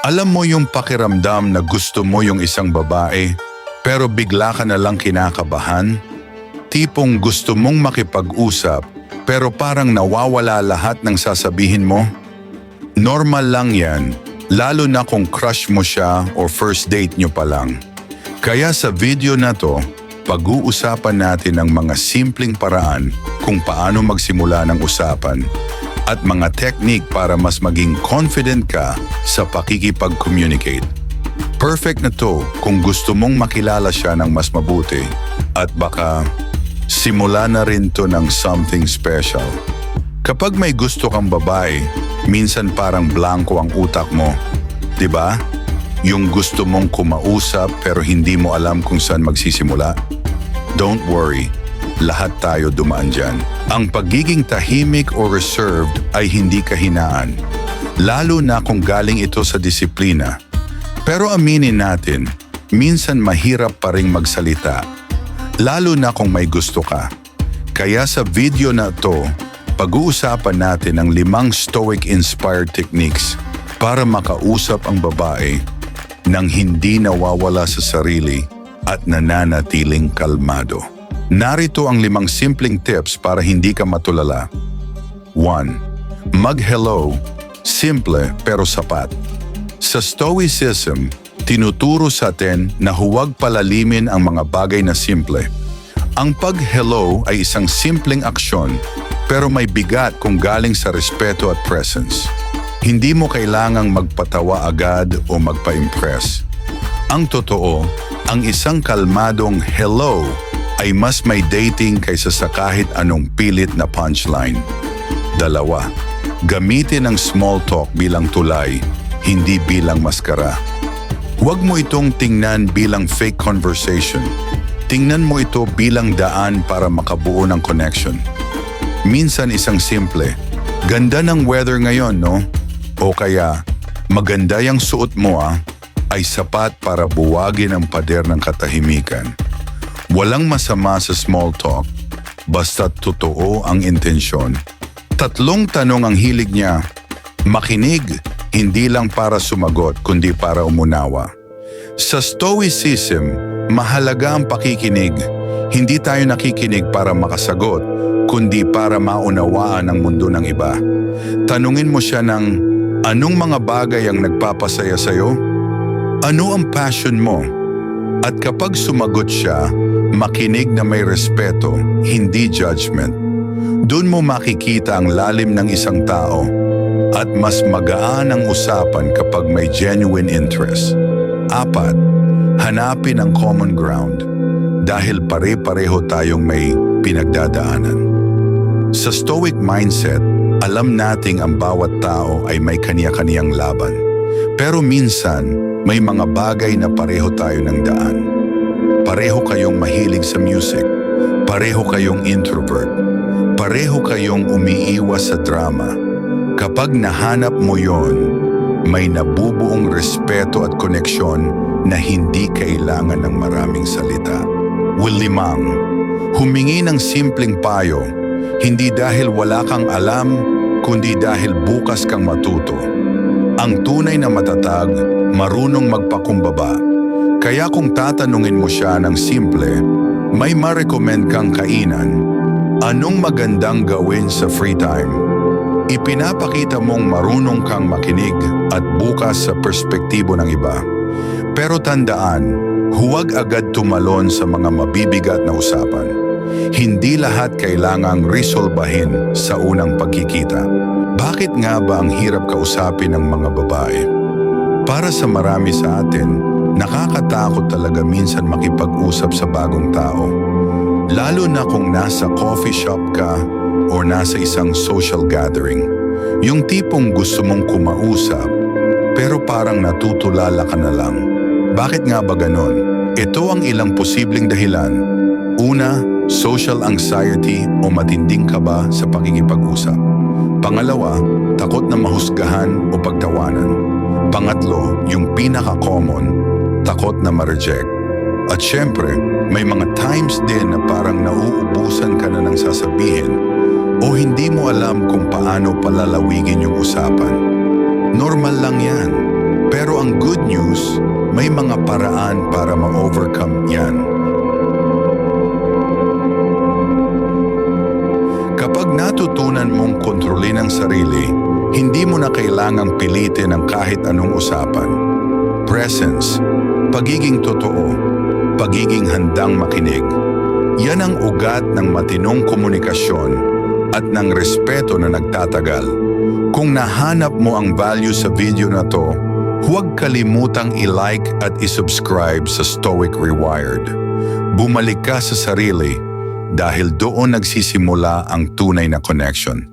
Alam mo yung pakiramdam na gusto mo yung isang babae, pero bigla ka na lang kinakabahan? Tipong gusto mong makipag-usap, pero parang nawawala lahat ng sasabihin mo? Normal lang yan, lalo na kung crush mo siya or first date nyo pa lang. Kaya sa video na to, pag-uusapan natin ang mga simpleng paraan kung paano magsimula ng usapan at mga technique para mas maging confident ka sa pakikipag-communicate. Perfect na to kung gusto mong makilala siya ng mas mabuti at baka simula na rin to ng something special. Kapag may gusto kang babae, minsan parang blanco ang utak mo. 'Di ba? Yung gusto mong kumausap pero hindi mo alam kung saan magsisimula. Don't worry, lahat tayo dumaan dyan. Ang pagiging tahimik o reserved ay hindi kahinaan. Lalo na kung galing ito sa disiplina. Pero aminin natin, minsan mahirap pa ring magsalita. Lalo na kung may gusto ka. Kaya sa video na to, pag-uusapan natin ang limang Stoic-inspired techniques para makausap ang babae nang hindi nawawala sa sarili at nananatiling kalmado. Narito ang limang simpleng tips para hindi ka matulala. 1. Mag-hello, simple pero sapat. Sa Stoicism, tinuturo sa atin na huwag palalimin ang mga bagay na simple. Ang pag-hello ay isang simpleng aksyon pero may bigat kung galing sa respeto at presence. Hindi mo kailangang magpatawa agad o magpa-impress. Ang totoo, ang isang kalmadong hello ay mas may dating kaysa sa kahit anong pilit na punchline. Dalawa, gamitin ang small talk bilang tulay, hindi bilang maskara. Huwag mo itong tingnan bilang fake conversation. Tingnan mo ito bilang daan para makabuo ng connection. Minsan isang simple, ganda ng weather ngayon, no? O kaya, maganda yung suot mo ah, ay sapat para buwagin ang pader ng katahimikan. Walang masama sa small talk, basta totoo ang intensyon. Tatlong tanong ang hilig niya. Makinig, hindi lang para sumagot, kundi para umunawa. Sa Stoicism, mahalaga ang pakikinig. Hindi tayo nakikinig para makasagot, kundi para maunawaan ang mundo ng iba. Tanungin mo siya ng, anong mga bagay ang nagpapasaya sa'yo? Ano ang passion mo? At kapag sumagot siya, makinig na may respeto, hindi judgment. Doon mo makikita ang lalim ng isang tao at mas magaan ang usapan kapag may genuine interest. Apat, hanapin ang common ground dahil pare-pareho tayong may pinagdadaanan. Sa stoic mindset, alam nating ang bawat tao ay may kaniya-kaniyang laban. Pero minsan, may mga bagay na pareho tayo ng daan. Pareho kayong mahilig sa music. Pareho kayong introvert. Pareho kayong umiiwas sa drama. Kapag nahanap mo yon, may nabubuong respeto at koneksyon na hindi kailangan ng maraming salita. Willimang, humingi ng simpleng payo, hindi dahil wala kang alam, kundi dahil bukas kang matuto. Ang tunay na matatag, marunong magpakumbaba. Kaya kung tatanungin mo siya ng simple, may ma-recommend kang kainan, anong magandang gawin sa free time? Ipinapakita mong marunong kang makinig at bukas sa perspektibo ng iba. Pero tandaan, huwag agad tumalon sa mga mabibigat na usapan. Hindi lahat kailangang resolbahin sa unang pagkikita. Bakit nga ba ang hirap kausapin ng mga babae? Para sa marami sa atin, nakakatakot talaga minsan makipag-usap sa bagong tao. Lalo na kung nasa coffee shop ka or nasa isang social gathering. Yung tipong gusto mong kumausap, pero parang natutulala ka na lang. Bakit nga ba ganon? Ito ang ilang posibleng dahilan. Una, social anxiety o matinding kaba sa pakikipag-usap. Pangalawa, takot na mahusgahan o pagtawanan. Pangatlo, yung pinaka-common, takot na ma-reject. At syempre, may mga times din na parang nauubusan ka na ng sasabihin o hindi mo alam kung paano palalawigin yung usapan. Normal lang yan. Pero ang good news, may mga paraan para ma-overcome yan. Kapag natutunan mong kontrolin ang sarili, hindi mo na kailangang pilitin ang kahit anong usapan. Presence, pagiging totoo, pagiging handang makinig. Yan ang ugat ng matinong komunikasyon at ng respeto na nagtatagal. Kung nahanap mo ang value sa video na to, huwag kalimutang i-like at i-subscribe sa Stoic Rewired. Bumalik ka sa sarili dahil doon nagsisimula ang tunay na connection.